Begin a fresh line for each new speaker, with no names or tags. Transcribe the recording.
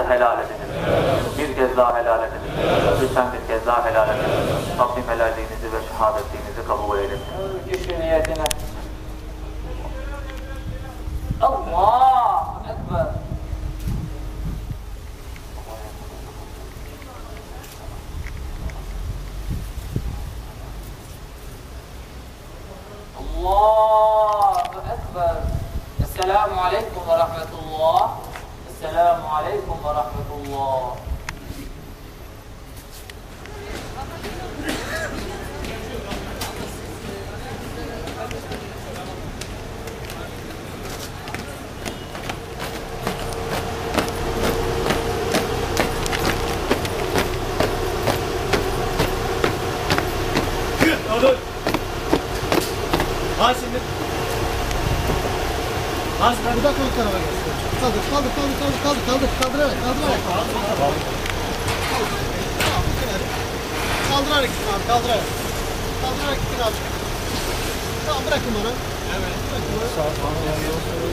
helal ediniz. Bir kez daha helal ediniz. Lütfen bir kez daha helal ediniz. Rabbim helalliğinizi ve şehadetliğinizi kabul eylesin.
Kişi niyetine. Allah Ekber. Allahu Ekber. Esselamu Aleyküm ve Rahmetullah. Aleyküm ve Rahmetullah.
Al şimdi. Az
Bir dakika o tarafa gel. Kaldır, kaldır, kaldır, kaldır, kaldır, kaldır, kaldırarak, kaldırarak. Kaldırarak gitsin abi, kaldırarak. Kaldırarak gitsin abi. Tamam, bırakın bana. Evet. Bırakın bana.